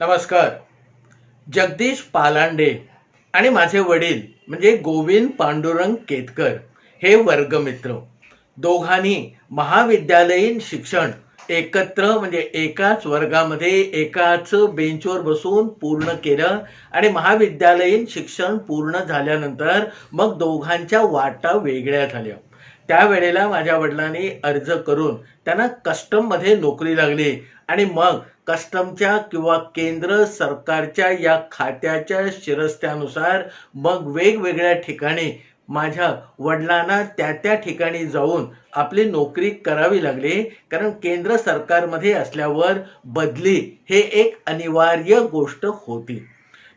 नमस्कार. जगदीश पालांडे आणि माझे वडील म्हणजे गोविंद पांडुरंग केतकर हे वर्गमित्र. दोघांनी महाविद्यालयीन शिक्षण एकत्र म्हणजे एकाच वर्गामध्ये एकाच बेंचवर बसून पूर्ण केलं आणि महाविद्यालयीन शिक्षण पूर्ण झाल्यानंतर मग दोघांच्या वाटा वेगळ्या झाल्या. त्यावेळेला माझ्या वडिलांनी अर्ज करून त्यांना कस्टममध्ये नोकरी लागली आणि मग कस्टमच्या किंवा केंद्र सरकारच्या या खात्याच्या शिरस्त्यानुसार मग वेगवेगळ्या ठिकाणी माझ्या वडिलांना त्या त्या ठिकाणी जाऊन आपली नोकरी करावी लागली. कारण केंद्र सरकारमध्ये असल्यावर बदली हे एक अनिवार्य गोष्ट होती.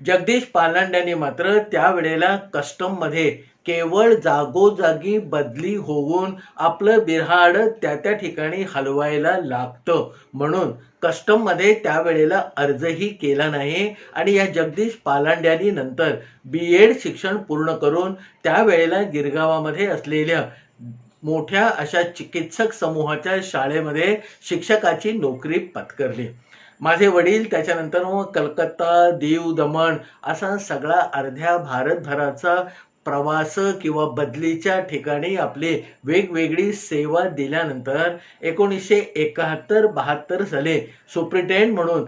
जगदीश पालांड्याने मात्र त्यावेळेला कस्टममध्ये केवळ जागोजागी बदली होऊन आपलं बिऱ्हाड त्या त्या ठिकाणी हलवायला लागतं. म्हणून कस्टममध्ये त्यावेळेला अर्जही केला नाही आणि या जगदीश पालांड्यानी नंतर बी एड शिक्षण पूर्ण करून त्यावेळेला गिरगावामध्ये असलेल्या मोठ्या अशा चिकित्सक समूहाच्या शाळेमध्ये शिक्षकाची नोकरी पत्करली. माझे वडील त्याच्यानंतर मग कलकत्ता दीव दमण असा सगळा अर्ध्या भारतभराचा प्रवास किंवा बदलीच्या ठिकाणी आपली वेगवेगळी सेवा दिल्यानंतर एकोणीसशे एकाहत्तर बहात्तर साली सुप्रिटेंड म्हणून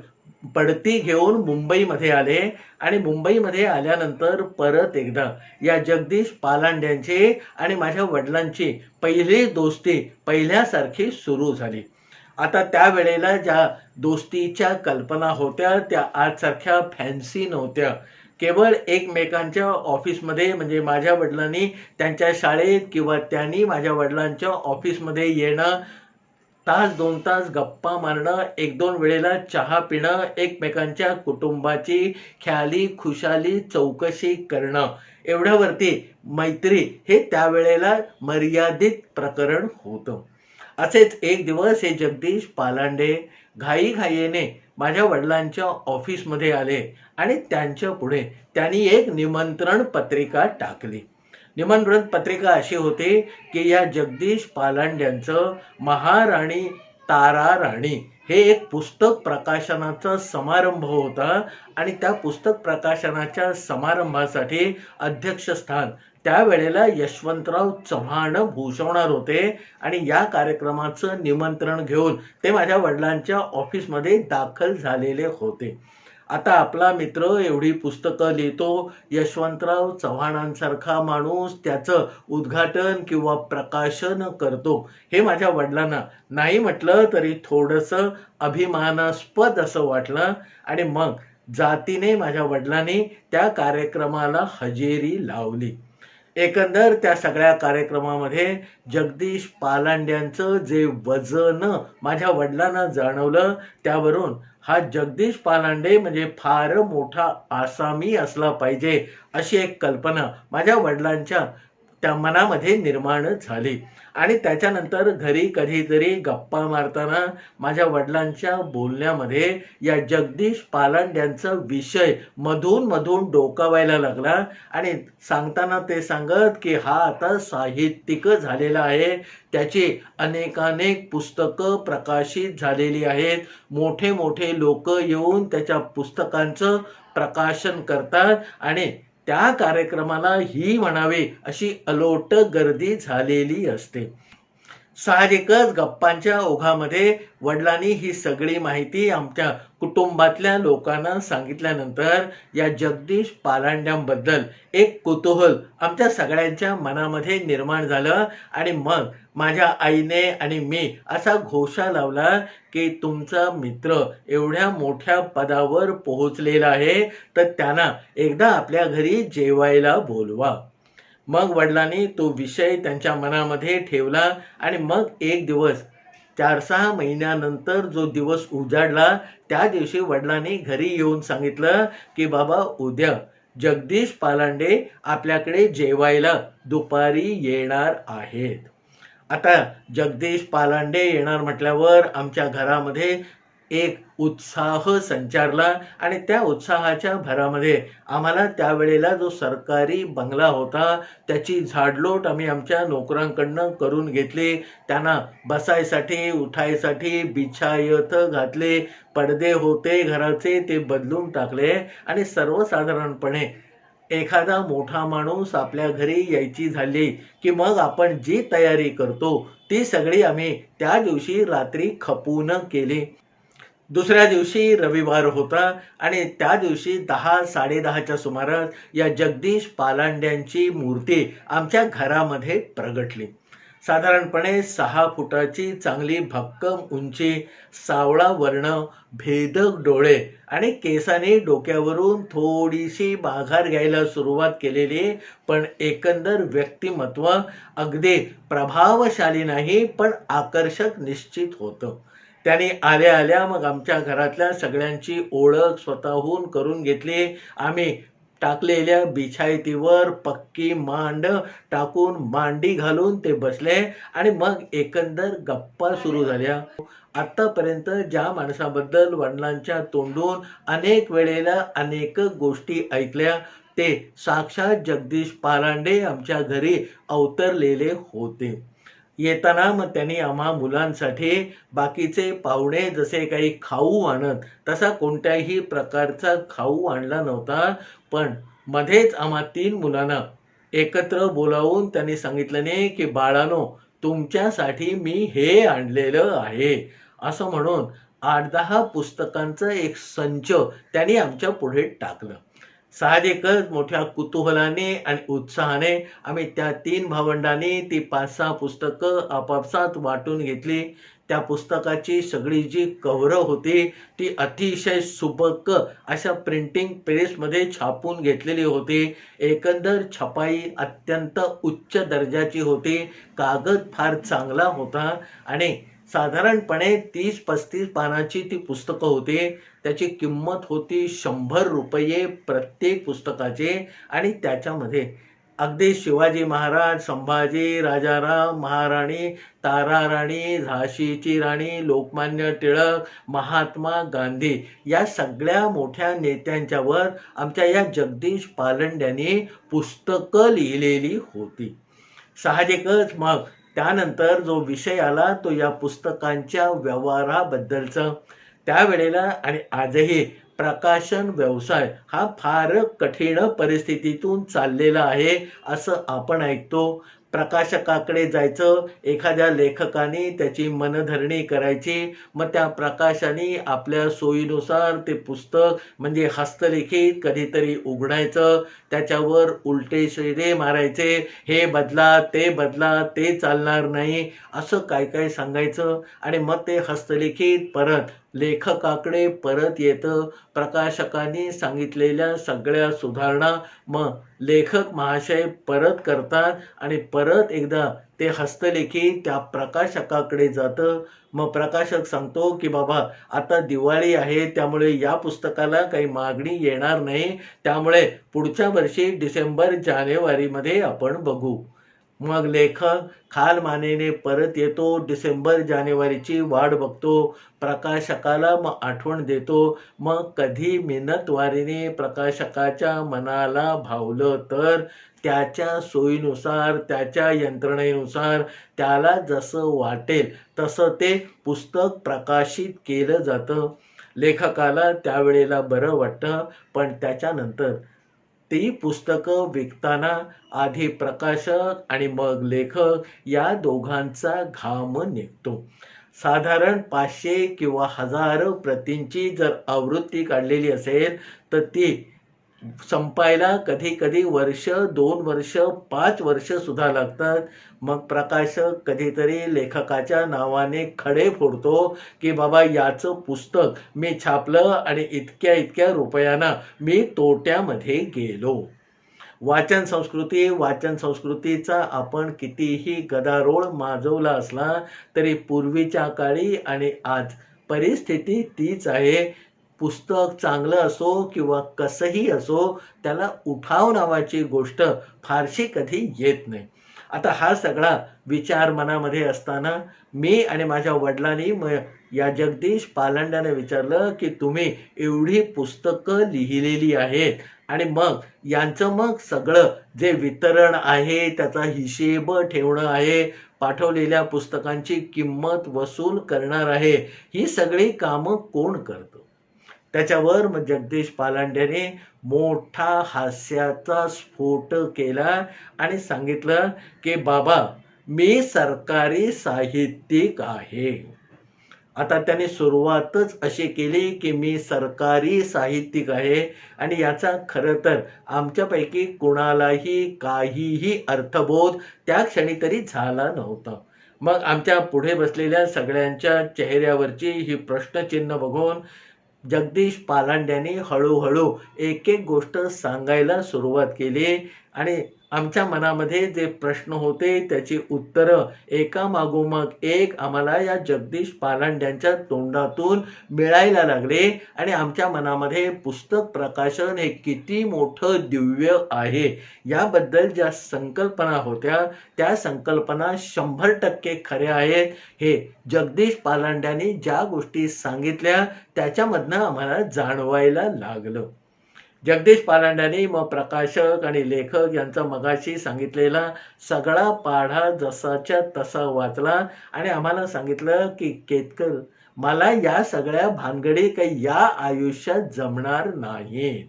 पडती घेऊन मुंबईमध्ये आले आणि मुंबईमध्ये आल्यानंतर परत एकदा या जगदीश पालांड्यांची आणि माझ्या वडिलांची पहिली दोस्ती पहिल्यासारखी सुरू झाली. आता त्यावेळेला ज्या दोस्तीच्या कल्पना होत्या त्या आजसारख्या फॅन्सी नव्हत्या. केवळ एकमेकांच्या ऑफिसमध्ये म्हणजे माझ्या वडिलांनी त्यांच्या शाळेत किंवा त्यांनी माझ्या वडिलांच्या ऑफिसमध्ये येणं तास दोन तास गप्पा मारणं एक दोन वेळेला चहा पिणं एकमेकांच्या कुटुंबाची ख्याली खुशाली चौकशी करणं. एवढ्यावरती मैत्री हे त्यावेळेला मर्यादित प्रकरण होतं. असेच एक दिवस हे जगदीश पालांडे घाईघाईने माझ्या वडिलांच्या ऑफिसमध्ये आले आणि त्यांच्या पुढे त्यांनी एक निमंत्रण पत्रिका टाकली. निमंत्रण पत्रिका अशी होती की या जगदीश पालांड्यांचं महाराणी तारा राणी हे एक पुस्तक प्रकाशनाचा समारंभ होता आणि त्या पुस्तक प्रकाशनाच्या समारंभासाठी अध्यक्षस्थान त्यावेळेला यशवंतराव चव्हाण भूषवणार होते आणि या कार्यक्रमाचं निमंत्रण घेऊन ते माझ्या वडिलांच्या ऑफिसमध्ये दाखल झालेले होते. आता आपला मित्र एवढी पुस्तकं लिहितो यशवंतराव चव्हाणांसारखा माणूस त्याचं उद्घाटन किंवा प्रकाशन करतो. हे माझ्या वडिलांना नाही म्हटलं तरी थोडंसं अभिमानास्पद असं वाटलं आणि मग जातीने माझ्या वडिलांनी त्या कार्यक्रमाला हजेरी लावली. एकंदर त्या सगळ्या कार्यक्रमामध्ये जगदीश पालांड्यांचं जे वजन माझ्या वडिलांना जाणवलं त्यावरून हा जगदीश पालांडे म्हणजे फार मोठा आसामी असला पाहिजे अशी एक कल्पना माझ्या वडिलांच्या त्या मनामध्ये निर्माण झाली. आणि त्याच्यानंतर घरी कधीतरी गप्पा मारताना माझ्या वडिलांच्या बोलण्यामध्ये या जगदीश पालांड्यांचा विषय मधून मधून डोकावायला लागला. आणि सांगताना ते सांगत की हा आता साहित्यिक झालेला आहे. त्याची अनेकानेक पुस्तकं प्रकाशित झालेली आहेत. मोठे मोठे लोक येऊन त्याच्या पुस्तकांचं प्रकाशन करतात आणि त्या कार्यक्रमाला ही म्हणावे अशी अलोट गर्दी झालेली असते. साहजिकच गप्पांच्या ओघामध्ये वडिलांनी ही सगळी माहिती आमच्या कुटुंबातल्या लोकांना सांगितल्यानंतर या जगदीश पालांड्यांबद्दल एक कुतूहल आमच्या सगळ्यांच्या मनामध्ये निर्माण झालं आणि मग माझ्या आईने आणि मी असा घोषा लावला की तुमचा मित्र एवढ्या मोठ्या पदावर पोहोचलेला आहे तर त्यांना एकदा आपल्या घरी जेवायला बोलवा. मग वडिलांनी तो विषय त्यांच्या मनामध्ये ठेवला आणि मग एक दिवस चार सहा महिन्यानंतर जो दिवस उजाडला त्या दिवशी वडिलांनी घरी येऊन सांगितलं की बाबा उद्या जगदीश पालांडे आपल्याकडे जेवायला दुपारी येणार आहेत. आता जगदीश पालांडे येणार म्हटल्यावर आमच्या घरामध्ये एक उत्साह संचारला आणि त्या उत्साहाच्या भरामध्ये आम्हाला त्यावेळेला जो सरकारी बंगला होता त्याची झाडलोट आम्ही आमच्या नोकरांकडनं करून घेतली. त्यांना बसायसाठी उठायसाठी बिछायत घातले पडदे होते घराचे ते बदलून टाकले आणि सर्वसाधारणपणे एखादा मोठा माणूस आपल्या घरी यायची झाली की मग आपण जी तयारी करतो ती सगळी आम्ही त्या दिवशी रात्री खपून केली. दुसऱ्या दिवशी रविवार होता आणि त्या दिवशी दहा साडेदहाच्या सुमारास या जगदीश पालांड्यांची मूर्ती आमच्या घरामध्ये प्रगटली. साधारणपणे सहा फुटाची चांगली भक्कम उंची सावळा वर्ण भेदक डोळे आणि केसाने डोक्यावरून थोडीशी माघार घ्यायला सुरुवात केलेली पण एकंदर व्यक्तिमत्व अगदी प्रभावशाली नाही पण आकर्षक निश्चित होतं. त्याने आल्या आल्या मग आमच्या घरातल्या सगळ्यांची ओळख स्वतःहून करून घेतली. आम्ही टाकलेल्या बिछायतीवर पक्की मांड टाकून मांडी घालून ते बसले आणि मग एकंदर गप्पा सुरू झाल्या. आत्तापर्यंत ज्या माणसाबद्दल वडिलांच्या तोंडून अनेक वेळेला अनेक गोष्टी ऐकल्या ते साक्षात जगदीश पारांडे आमच्या घरी अवतरलेले होते. येताना मग त्यांनी आम्हा मुलांसाठी बाकीचे पाहुणे जसे काही खाऊ आणत तसा कोणत्याही प्रकारचा खाऊ आणला नव्हता. पण मध्येच आम्हा तीन मुलांना एकत्र बोलावून त्यांनी सांगितलं नाही की बाळानो तुमच्यासाठी मी हे आणलेलं आहे. असं म्हणून आठ दहा पुस्तकांचं एक संच त्यांनी आमच्या पुढे टाकलं. साहजिकच मोठ्या कुतूहलाने आणि उत्साहाने आम्ही त्या तीन भावंडांनी ती पाच सहा पुस्तकं आपापसात वाटून घेतली. त्या पुस्तकाची सगळी जी कव्हरं होती ती अतिशय सुबक अशा प्रिंटिंग प्रेसमध्ये छापून घेतलेली होती. एकंदर छपाई अत्यंत उच्च दर्जाची होती. कागद फार चांगला होता आणि साधारणपणे तीस पस्तीस पानाची ती पुस्तकं होती. त्याची किंमत होती शंभर रुपये प्रत्येक पुस्तकाचे आणि त्याच्यामध्ये अगदी शिवाजी महाराज संभाजी राजाराम महाराणी ताराराणी झाशीची राणी लोकमान्य टिळक महात्मा गांधी या सगळ्या मोठ्या नेत्यांच्यावर आमच्या या जगदीश पालंड्यांनी पुस्तकं लिहिलेली होती. साहजिकच मग त्यानंतर जो विषय आला तो या पुस्तकांच्या व्यवहाराबद्दलचा. त्यावेळेला आणि आजही प्रकाशन व्यवसाय हा फार कठीण परिस्थितीतून चाललेला आहे असं आपण ऐकतो. प्रकाशकाकडे जायचं एखाद्या लेखकाने त्याची मनधरणी करायची मग त्या प्रकाशाने आपल्या सोयीनुसार ते पुस्तक म्हणजे हस्तलिखित कधीतरी उघडायचं त्याच्यावर उलटे शिरे मारायचे हे बदला ते बदला ते चालणार नाही असं काय काय सांगायचं? आणि मग ते हस्तलिखित परत लेखकाकडे परत येतं. प्रकाशकांनी सांगितलेल्या सगळ्या सुधारणा मग लेखक महाशय परत करतात आणि परत एकदा ते हस्तलेखी त्या प्रकाशकाकडे जातं. मग प्रकाशक सांगतो की बाबा आता दिवाळी आहे त्यामुळे या पुस्तकाला काही मागणी येणार नाही. त्यामुळे पुढच्या वर्षी डिसेंबर जानेवारीमध्ये आपण बघू. मग लेखक खालमानेने परत येतो. डिसेंबर जानेवारीची वाट बघतो. प्रकाशकाला मग आठवण देतो. मग कधी मिनतवारीने प्रकाशकाच्या मनाला भावलं तर? त्याच्या सोयीनुसार त्याच्या यंत्रणेनुसार त्याला जसं वाटेल तसं ते पुस्तक प्रकाशित केलं जातं. लेखकाला त्यावेळेला बरं वाटतं पण त्याच्यानंतर ती पुस्तकं विकताना आधी प्रकाशक आणि मग लेखक या दोघांचा घाम निघतो. साधारण पाचशे किंवा हजार प्रतींची जर आवृत्ती काढलेली असेल तर ती संपायला कधी कधी वर्ष दोन वर्ष पाच वर्ष सुद्धा लागतात. मग प्रकाशक कधीतरी लेखकाच्या नावाने खडे फोडतो की बाबा याचं पुस्तक मी छापलं आणि इतक्या इतक्या रुपयांना मी तोट्यामध्ये गेलो. वाचन संस्कृती वाचन संस्कृतीचा आपण कितीही गदारोळ माजवला असला तरी पूर्वीच्या काळी आणि आज परिस्थिती तीच आहे. पुस्तक चांगलं असो किंवा कसंही असो त्याला उठाव नावाची गोष्ट फारशी कधी येत नाही. आता हा सगळा विचार मनामध्ये असताना मी आणि माझ्या वडिलांनी म या जगदीश पालंड्याने विचारलं की तुम्ही एवढी पुस्तकं लिहिलेली आहेत आणि मग यांचं मग सगळं जे वितरण आहे त्याचा हिशेब ठेवणं आहे पाठवलेल्या पुस्तकांची किंमत वसूल करणार आहे ही सगळी कामं कोण करतं? त्याच्यावर मग जगदीश पालांड्याने मोठा हास्याचा स्फोट केला आणि सांगितलं की बाबा मी सरकारी साहित्यिक आहे. आता त्याने सुरुवातच अशी केली की मी सरकारी साहित्यिक आहे आणि याचा खरं तर आमच्यापैकी कुणालाही काहीही अर्थबोध त्या क्षणी तरी झाला नव्हता. मग आमच्या पुढे बसलेल्या सगळ्यांच्या चेहऱ्यावरची ही प्रश्नचिन्ह बघून जगदीश पालांड्याने हळूहळू एक एक गोष्ट सांगायला सुरुवात केली आणि आमच्या मनामध्ये जे प्रश्न होते त्याची उत्तरं एकामागोमाग एक आम्हाला या जगदीश पालांड्यांच्या तोंडातून मिळायला लागले आणि आमच्या मनामध्ये पुस्तक प्रकाशन हे किती मोठं दिव्य आहे. याबद्दल ज्या संकल्पना होत्या त्या संकल्पना शंभर टक्के खऱ्या आहेत. हे जगदीश पालांड्यांनी ज्या गोष्टी सांगितल्या त्याच्यामधनं आम्हाला जाणवायला लागलं. जगदीश पालांड्यानी मग प्रकाशक आणि लेखक यांचा मगाशी सांगितलेला सगळा पाढा जसाच्या तसा वाचला. आणि आम्हाला सांगितलं की केतकर मला या सगळ्या भानगडी काही या आयुष्यात जमणार नाहीत.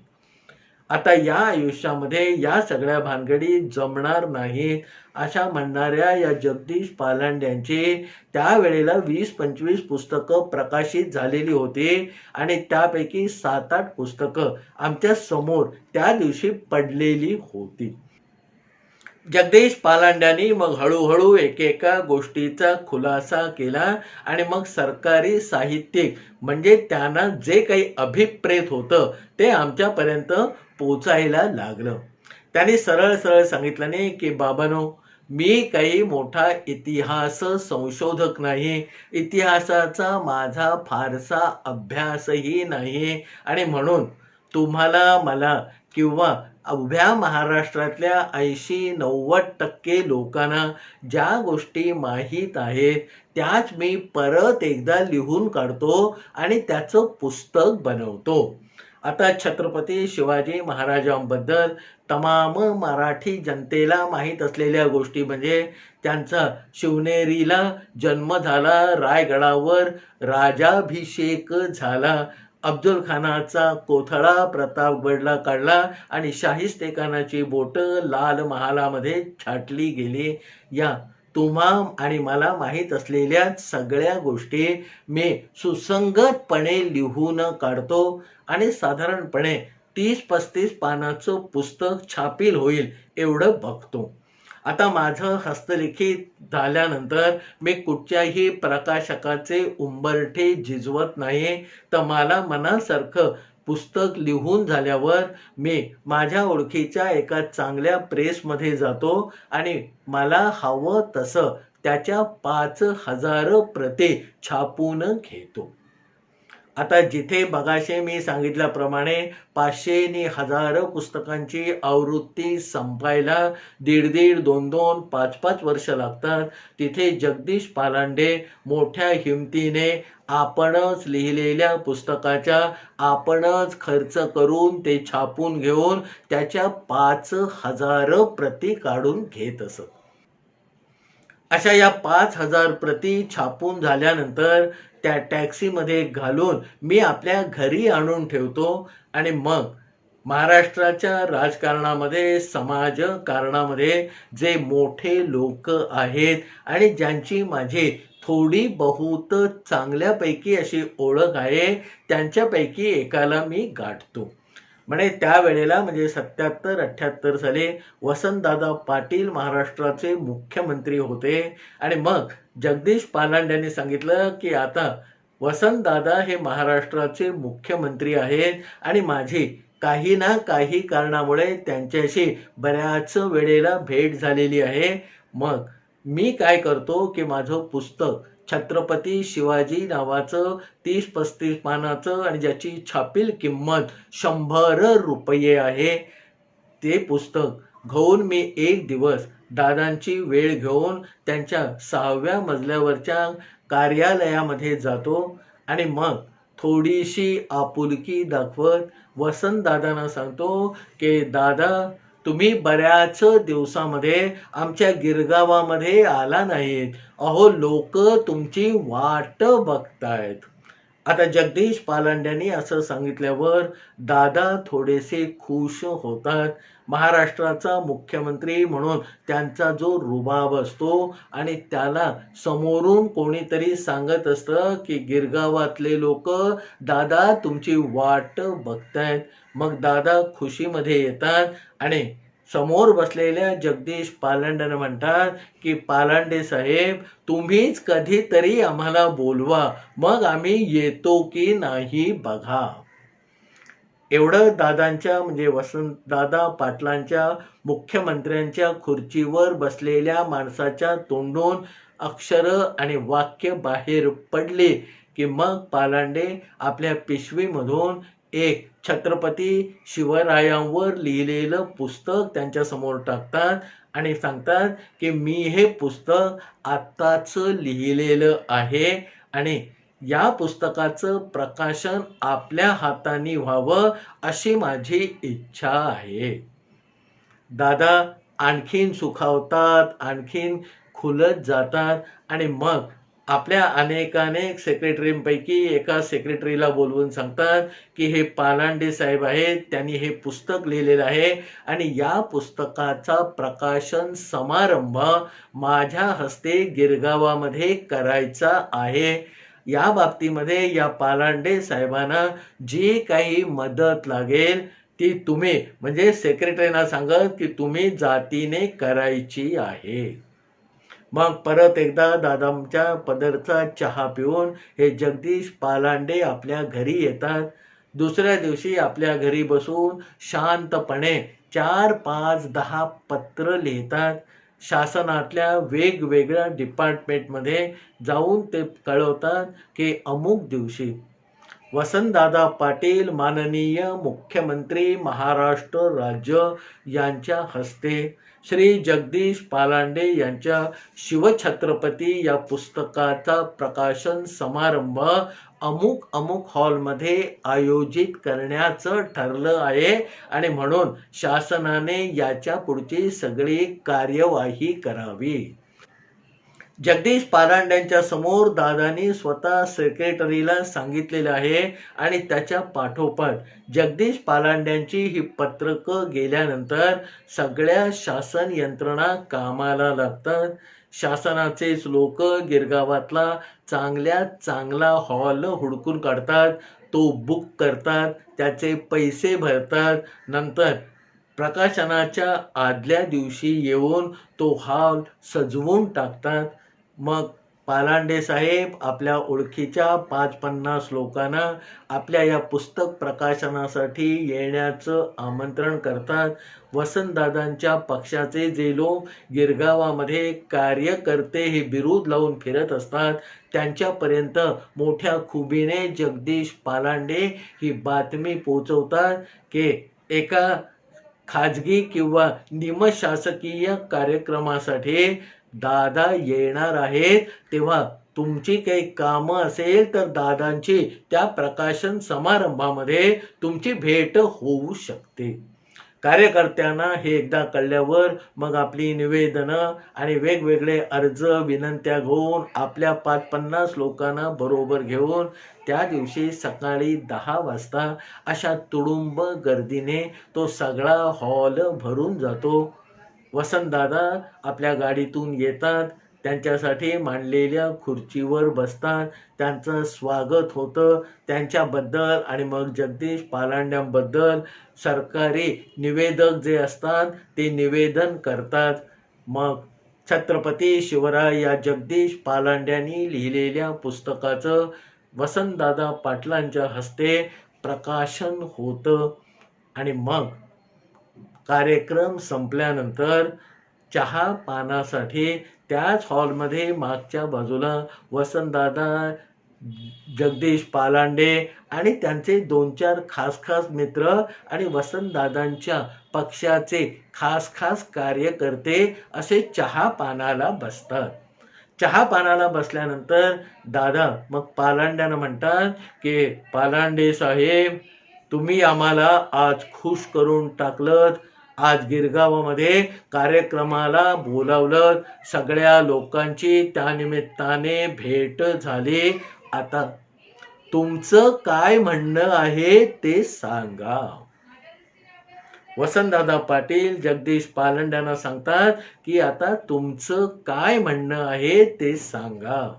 आता या आयुष्यामध्ये या सगळ्या भानगडी जमणार नाहीत अशा म्हणणाऱ्या या जगदीश पालांड्यांची त्यावेळेला वीस पंचवीस पुस्तकं प्रकाशित झालेली होती आणि त्यापैकी सात आठ पुस्तकं आमच्यासमोर त्या दिवशी पडलेली होती. जगदीश पालांड्यांनी मग हळूहळू एकेका गोष्टीचा खुलासा केला आणि मग सरकारी साहित्यिक म्हणजे त्यांना जे काही अभिप्रेत होतं ते आमच्यापर्यंत पोचायला लागलं. त्यांनी सरळ सरळ सांगितलं नाही की बाबानो मी काही मोठा इतिहास संशोधक नाही. इतिहासाचा माझा फारसा अभ्यासही नाही. आणि म्हणून तुम्हाला मला किंवा अवघ्या महाराष्ट्रातल्या ऐंशी नव्वद टक्के लोकांना ज्या गोष्टी माहीत आहेत त्याच मी परत एकदा लिहून काढतो आणि त्याचं पुस्तक बनवतो. आता छत्रपती शिवाजी महाराजांबद्दल तमाम मराठी जनतेला माहीत असलेल्या गोष्टी म्हणजे त्यांचा शिवनेरीला जन्म झाला रायगडावर राजाभिषेक झाला अब्दुल खानाचा कोथळा प्रतापगडला काढला आणि शाहिस्तेखानाची बोटं लाल महालामध्ये छाटली गेली. या तुम्हा आणि मला माहीत असलेल्या सगळ्या गोष्टी मी सुसंगतपणे लिहून काढतो आणि साधारणपणे तीस पस्तीस पानाचं पुस्तक छापील होईल एवढं बघतो. आता माझं हस्तलिखित झाल्यानंतर मी कुठच्याही प्रकाशकाचे उंबरठे झिजवत नाही तर मला मनासारखं पुस्तक लिहून झाल्यावर मी माझ्या ओळखीच्या एका चांगल्या प्रेसमध्ये जातो आणि मला हवं तसं त्याच्या पाच हजार प्रती छापून घेतो. आता जिथे बघाशे मी सांगितल्याप्रमाणे पाचशे आणि हजार पुस्तकांची आवृत्ती संपायला दीड दीड दोन दोन पाच पाच वर्ष लागतात तिथे जगदीश पालांडे मोठ्या हिमतीने आपणच लिहिलेल्या पुस्तकाच्या आपणच खर्च करून ते छापून घेऊन त्याच्या पाच हजार प्रती काढून घेत असत. अशा या पाच हजार प्रती छापून झाल्यानंतर त्या टॅक्सीमध्ये घालून मी आपल्या घरी आणून ठेवतो. आणि मग महाराष्ट्राच्या राजकारणामध्ये समाजकारणामध्ये जे मोठे लोक आहेत आणि ज्यांची माझी थोडी बहुत चांगल्यापैकी अशी ओळख आहे त्यांच्यापैकी एकाला मी गाठतो. म्हणे त्यावेळेला म्हणजे सत्याहत्तर अठ्ठ्याहत्तर साली वसंतदादा पाटील महाराष्ट्राचे मुख्यमंत्री होते. आणि मग जगदीश पालांड यांनी सांगितलं की आता वसंतदादा हे महाराष्ट्राचे मुख्यमंत्री आहेत आणि माझी काही ना काही कारणामुळे त्यांच्याशी बऱ्याच वेळेला भेट झालेली आहे. मग मी काय करतो की माझं पुस्तक छत्रपती शिवाजी नावाचं तीस पस्तीस पानाचं आणि ज्याची छापील किंमत शंभर रुपये आहे. ते पुस्तक घेऊन मी एक दिवस दादांची वेळ घेऊन त्यांच्या सहाव्या मजल्यावरच्या कार्यालयामध्ये जातो आणि मग थोडीशी आपुलकी दाखवत वसंत दादांना सांगतो की दादा तुम्ही बऱ्याच दिवसामध्ये आमच्या गिरगावामध्ये आला नाहीत. अहो लोक तुमची वाट बघतायत. आता जगदीश पालांड्यांनी असं सांगितल्यावर दादा थोडेसे खुश होतात. महाराष्ट्राचा मुख्यमंत्री म्हणून त्यांचा जो रुबाब असतो आणि त्याला समोरून कोणीतरी सांगत असतं की गिरगावातले लोक दादा तुमची वाट बघतायत. मग दादा खुशीमध्ये येतात आणि समोर बसलेल्या जगदीश पालांड्यानं म्हणतात की पालांडे साहेब तुम्हीच कधीतरी आम्हाला बोलवा. मग आम्ही येतो की नाही बघा. एवढं दादांच्या म्हणजे वसंत दादा पाटलांच्या मुख्यमंत्र्यांच्या खुर्चीवर बसलेल्या माणसाच्या तोंडून अक्षर आणि वाक्य बाहेर पडले की मग पालांडे आपल्या पिशवीमधून एक छत्रपती शिवरायांवर लिहिलेलं पुस्तक त्यांच्यासमोर टाकतात आणि सांगतात की मी हे पुस्तक आत्ताच लिहिलेलं आहे आणि या पुस्तकाचं प्रकाशन आपल्या हाताने व्हावं अशी माझी इच्छा आहे. दादा आणखीन सुखावतात आणखीन खुलत जातात आणि मग आपल्या अनेकानेक सेक्रेटरींपैकी एका सेक्रेटरीला बोलवून सांगतात की हे पालांडे साहेब आहेत त्यांनी हे पुस्तक लिहिलेलं आहे आणि या पुस्तकाचा प्रकाशन समारंभ माझ्या हस्ते गिरगावामध्ये करायचा आहे. या बाबतीमध्ये या पालांडे साहेबांना जी काही मदत लागेल ती तुम्ही म्हणजे सेक्रेटरीना सांगत की तुम्ही जातीने करायची आहे. मग परत एकदा दादांच्या पदरचा चहा पिऊन हे जगदीश पालांडे आपल्या घरी येतात. दुसऱ्या दिवशी आपल्या घरी बसून शांतपणे चार पाच दहा पत्र लिहितात. शासनातल्या वेगवेगळ्या डिपार्टमेंटमध्ये जाऊन ते कळवतात की अमुक दिवशी वसंतदादा पाटील माननीय मुख्यमंत्री महाराष्ट्र राज्य यांच्या हस्ते श्री जगदीश पालांडे यांच्या शिवछत्रपती या पुस्तकाचा प्रकाशन समारंभ अमुक अमुक हॉलमध्ये आयोजित करण्याचं ठरलं आहे. आणि म्हणून शासनाने याच्या पुढची सगळी कार्यवाही करावी. जगदीश पारांड्यांच्या समोर दादानी स्वतः सेक्रेटरीला सांगितलेलं आहे. आणि त्याच्या पाठोपाठ जगदीश पारांड्यांची ही पत्रकं गेल्यानंतर सगळ्या शासन यंत्रणा कामाला लागतात. शासनाचेच लोक गिरगावातला चांगल्यात चांगला हॉल हुडकून काढतात तो बुक करतात त्याचे पैसे भरतात. नंतर प्रकाशनाच्या आदल्या दिवशी येऊन तो हॉल सजवून टाकतात. मग पालांडे साहेब आपल्या ओळखीच्या पाच पन्नास लोकांना आपल्या या पुस्तक प्रकाशनासाठी येण्याचं आमंत्रण करतात. वसंतदादांच्या पक्षाचे जे लोक गिरगावामध्ये कार्यकर्ते हे बिरूद लावून फिरत असतात त्यांच्यापर्यंत मोठ्या खुबीने जगदीश पालांडे ही बातमी पोचवतात की एका खाजगी किंवा निमशासकीय कार्यक्रमासाठी दादा येणार आहेत. तेव्हा तुमची काही कामं असेल तर दादांची त्या प्रकाशन समारंभामध्ये तुमची भेट होऊ शकते. कार्यकर्त्यांना हे एकदा कळल्यावर मग आपली निवेदनं आणि वेगवेगळे अर्ज विनंत्या घेऊन आपल्या पाच पन्नास लोकांना बरोबर घेऊन त्या दिवशी सकाळी दहा वाजता अशा तुडुंब गर्दीने तो सगळा हॉल भरून जातो. वसंतदादा आपल्या गाडीतून येतात. त्यांच्यासाठी मांडलेल्या खुर्चीवर बसतात. त्यांचं स्वागत होतं. त्यांच्याबद्दल आणि मग जगदीश पालांड्यांबद्दल सरकारी निवेदक जे असतात ते निवेदन करतात. मग छत्रपती शिवराय या जगदीश पालांड्यांनी लिहिलेल्या पुस्तकाचं वसंतदादा पाटलांच्या हस्ते प्रकाशन होतं. आणि मग कार्यक्रम संपल्यानंतर चहा पानासाठी त्याच हॉलमध्ये मागच्या बाजूला वसंतदादा जगदीश पालांडे आणि त्यांचे दोन चार खास खास मित्र आणि वसंतदादांच्या पक्षाचे खास खास कार्यकर्ते असे चहा पानाला बसतात. चहा पानाला बसल्यानंतर दादा मग पालांड्यानं म्हणतात की पालांडे साहेब तुम्ही आम्हाला आज खुश करून टाकलं आज गिरगावामध्ये कार्यक्रमाला बोलावलं. सगळ्या लोकांची त्यानिमित्ताने भेट झाली. आता तुमचं काय म्हणणं आहे ते सांगा. वसंतदादा पाटील जगदीश पालंड्यांना सांगतात की आता तुमचं काय म्हणणं आहे ते सांगा.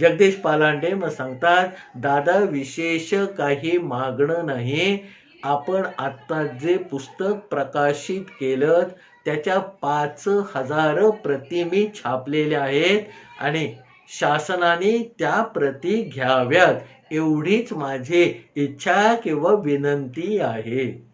जगदीश पालांडे मग सांगतात दादा विशेष काही मागणं नाही. आपण आत्ता जे पुस्तक प्रकाशित केलं त्याच्या पाच हजार प्रती मी छापलेल्या आहेत आणि शासनाने त्या प्रती घ्याव्यात एवढीच माझी इच्छा किंवा विनंती आहे.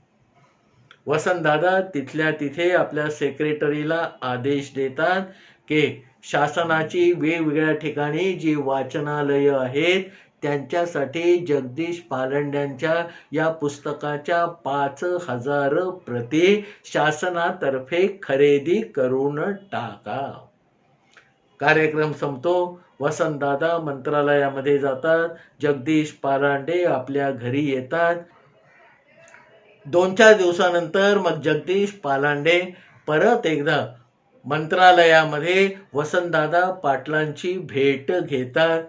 वसंतदादा तिथल्या तिथे आपल्या सेक्रेटरीला आदेश देतात की शासनाची वेगवेगळ्या ठिकाणी जी वाचनालयं आहेत त्यांच्यासाठी जगदीश पालंड्यांच्या या पुस्तकाच्या पाच हजार प्रती शासनातर्फे खरेदी करून टाका. कार्यक्रम संपतो. वसंतदादा मंत्रालयामध्ये जातात. जगदीश पालांडे आपल्या घरी येतात. दोन चार दिवसानंतर मग जगदीश पालांडे परत एकदा मंत्रालयामध्ये वसंतदादा पाटलांची भेट घेतात.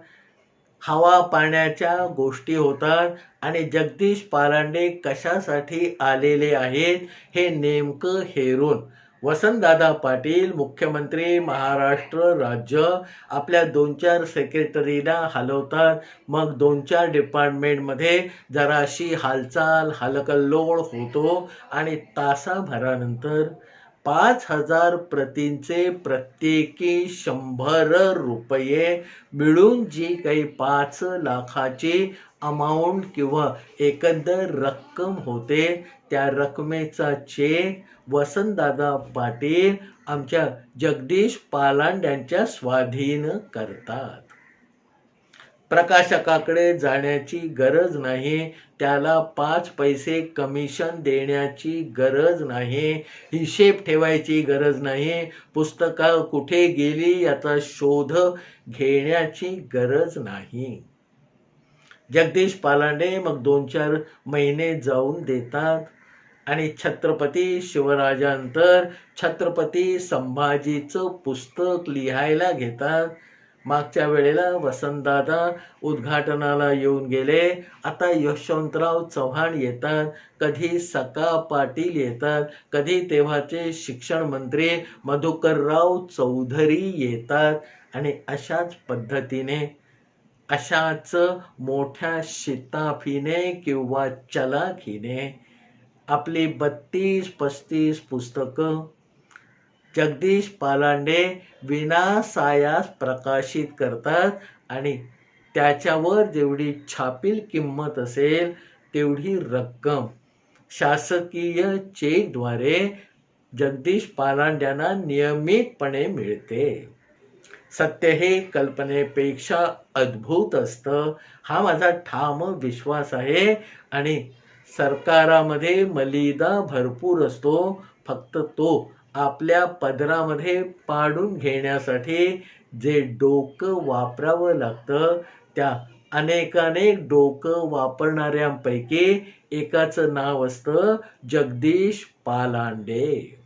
हवा पाण्याच्या गोष्टी होतात आणि जगदीश पारांडे कशासाठी आलेले आहेत हे नेमकं हेरून. वसंतदादा पाटील मुख्यमंत्री महाराष्ट्र राज्य आपल्या दोन चार सेक्रेटरीला हलवतात. मग दोन चार डिपार्टमेंटमध्ये जराशी हालचाल हलकल्लोळ होतो आणि तासाभरानंतर पाच हजार प्रतींचे प्रत्येकी शंभर रुपये मिळून जी काही पाच लाखाची अमाऊंट किंवा एकंदर रक्कम होते त्या रकमेचा चेक वसंतदादा पाटील आमच्या जगदीश पालांड यांच्या स्वाधीन करतात. प्रकाशकाकडे जाण्याची गरज नाही त्याला पाच पैसे कमिशन देण्याची गरज नाही हिशेब ठेवायची गरज नाही पुस्तकं कुठे गेली याचा शोध घेण्याची गरज नाही. जगदीश पालांडे मग दोन चार महिने जाऊन देतात. आणि छत्रपती शिवराजांतर छत्रपती संभाजीचं पुस्तक लिहायला घेतात. मागच्या वेळेला वसंतदादा उद्घाटनाला येऊन गेले. आता यशवंतराव चव्हाण येतात. कधी सका पाटील येतात. कधी तेव्हाचे शिक्षण मंत्री मधुकरराव चौधरी येतात. आणि अशाच पद्धतीने अशाच मोठ्या शिताफीने किंवा चलाखीने आपली बत्तीस पस्तीस पुस्तकं जगदीश पालांडे विनासायास प्रकाशित करतात आणि त्याच्यावर जेवढी छापील किंमत असेल तेवढी रक्कम. शासकीय चेकद्वारे जगदीश पालांड्यांना नियमितपणे मिळते. सत्य हे कल्पनेपेक्षा अद्भुत असतं हा माझा ठाम विश्वास आहे आणि सरकारामध्ये मलिदा भरपूर असतो फक्त तो आपल्या पदरामध्ये पाडून घेण्यासाठी जे डोकं वापरावं लागतं त्या अनेकानेक डोकं वापरणाऱ्यांपैकी एकाचं नाव असतं जगदीश पालांडे.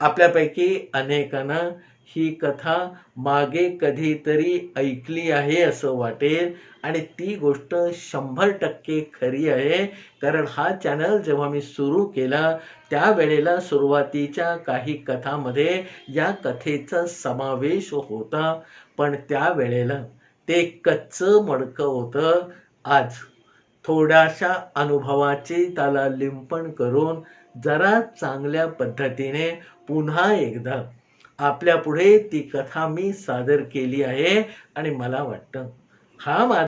आपल्यापैकी अनेकांना ही कथा मागे कधीतरी ऐकली आहे असं वाटेल. आणि ती गोष्ट शंभर टक्के खरी आहे. कारण हा चॅनल जेव्हा मी सुरू केला त्यावेळेला सुरुवातीच्या काही कथामध्ये या कथेचा समावेश होता. पण त्यावेळेला ते कच्चं मडकं होतं. आज थोड्याशा अनुभवाचे त्याला लिंपण करून जरा चांगल्या पद्धतीने पुन्हा एकदा आपल्या पुढे ती कथा मी सादर केली आहे आणि मला वाटतं हा माझा